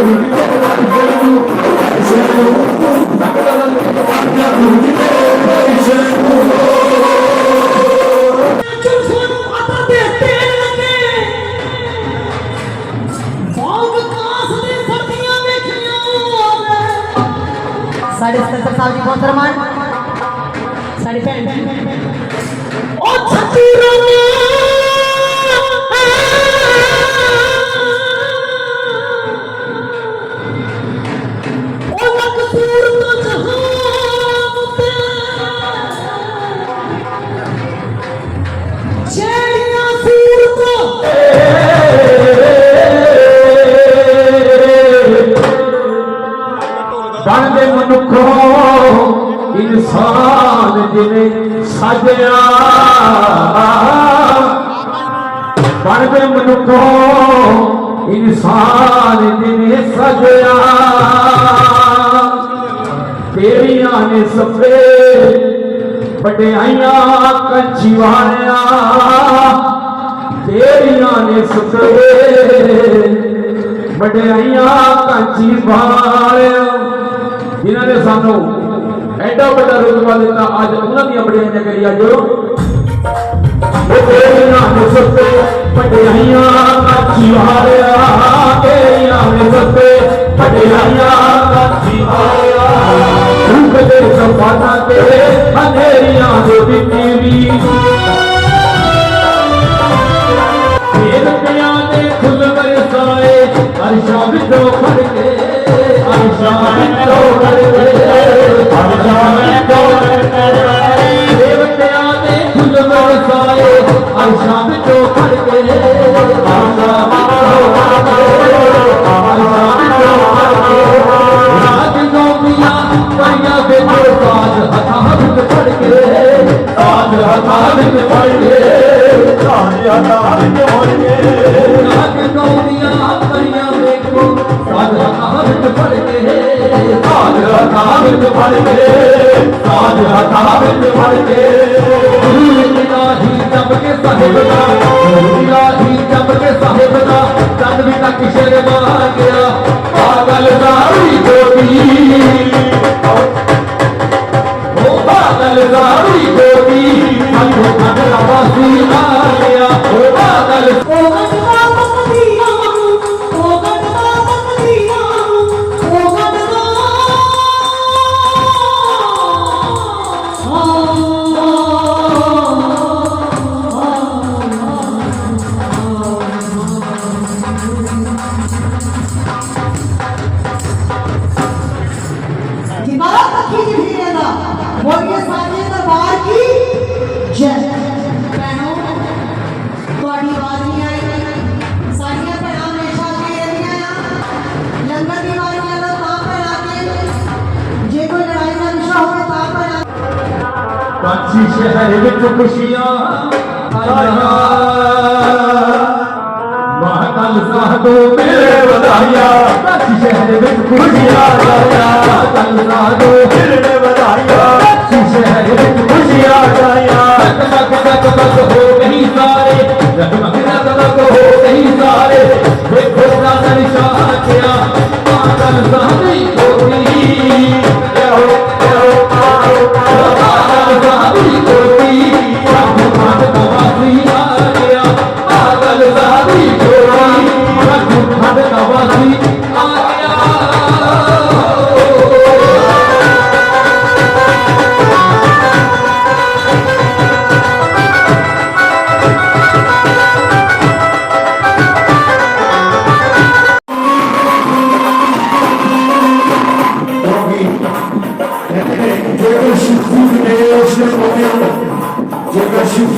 ਸਾਡੇ ਸਤਿੰਦਰ ਸਾਹਿਬ ਜੀ ਬਹੁਤ ਰਮਾਨ ਸਾਡੇ ਭੈਣ ਜੀ ਉਹ ਛੱਤੀ ਰੋਣੀ ਮਨੁੱਖੋ, ਇਨਸਾਨ ਜਿਵੇਂ ਸਾਜਿਆ। ਬਣਦੇ ਮਨੁੱਖੋ, ਇਨਸਾਨ ਜਿਵੇਂ ਸਜਿਆ। ਤੇਰੀਆਂ ਨੇ ਸਫੇ ਵਡਿਆਈਆਂ ਕੰਚੀ ਵਾਲਿਆ ਤੇਰੀਆਂ ਨੇ ਸਫੇ ਵਡਿਆਈਆਂ ਕਾਂਚੀ ਵਾਲਿਆ ਜਿਨ੍ਹਾਂ ਨੇ ਸਾਨੂੰ ਐਡਾ ਵੱਡਾ ਰੁਤਬਾ ਦਿੱਤਾ ਅੱਜ ਉਹਨਾਂ ਦੀਆਂ ਵਡਿਆਈਆਂ ਕਰੀ ਅੱਜ ਉਹ ਤੇਰੀਆਂ ਨੇ ਸੱਤੇ ਵਡਿਆਈਆਂ ਕਾਂਚੀ ਵਾਲਿਆ ਤੇਰੀਆਂ ਨੇ ਸੱਤੇ ਵਡਿਆਈਆਂ ਕਾਂਚੀ ਵਾਲਿਆ ਰੂਪ ਦੇ ਸਫਾਨਾ ਤੇਰੇ ਹਨੇਰੀਆਂ ਦੇ ਵਿੱਚ ਅਰਸ਼ਾਂ ਵਿੱਚੋਂ ਫੜ ਕੇ ਅਰਸ਼ਾਂ ਵਿੱਚੋਂ ਫੜ ਰਾਜ ਗੋਪੀਆਂ ਪਈਆਂ ਵਿੱਚੋਂ ਸਾਜ ਹੱਥਾਂ ਵਿੱਚ ਫੜ ਕੇ ਸਾਜ ਹੱਥਾਂ ਵਿੱਚ ਫੜ ਕੇ ਸਾਜ ਹੱਥਾਂ ਵਿੱਚ ਫੜ ਕੇ ਰਾਜ ਗੋਪੀਆਂ ਪਈਆਂ ਵੇਖੋ ਸਾਜ ਹੱਥਾਂ ਵਿੱਚ ਫੜ ਕੇ ਸਾਜ ਹੱਥਾਂ ਵਿੱਚ ਫੜ ਕੇ ਸਾਜ ਹੱਥਾਂ ਵਿੱਚ ਫੜ ਕੇ ਇਲਾਹੀ ਜਪ ਕੇ ਸਾਹਿਬ ਦਾ ਗੁਰੂ ਇਲਾਹੀ ਜਪ ਕੇ ਸਾਹਿਬ ਦਾ ਚੰਦ ਵੀ ਤੱਕ ਸ਼ਰਮਾ ਗਿਆ, ਪਾਗਲ ਦਾ ਵੀ ਜੋਗੀ। ਉਹ ਬਾਦਲ ਦਾ ਕਾਂਚੀ ਸ਼ਹਿਰ ਵਿੱਚ ਖੁਸ਼ੀਆਂ ਆਈਆਂ। ਮਹਾਕਾਲ ਸਾਧੂ ਮੇਰੇ ਵਧਾਈਆਂ। ਕਾਂਚੀ ਸ਼ਹਿਰ ਵਿੱਚ ਖੁਸ਼ੀਆਂ ਆਈਆਂ। ਕੱਲ ਸਾਧੂ ਮੇਰੇ ਵਧਾਈਆਂ। ਕਾਂਚੀ ਸ਼ਹਿਰ ਵਿੱਚ ਖੁਸ਼ੀਆਂ ਆਈਆਂ। ਤੱਕ ਤੱਕ ਤੱਕ ਹੋ ਗਈ ਸਾਰੇ। ਰਗਮਗ ਰਗਮਗ ਹੋ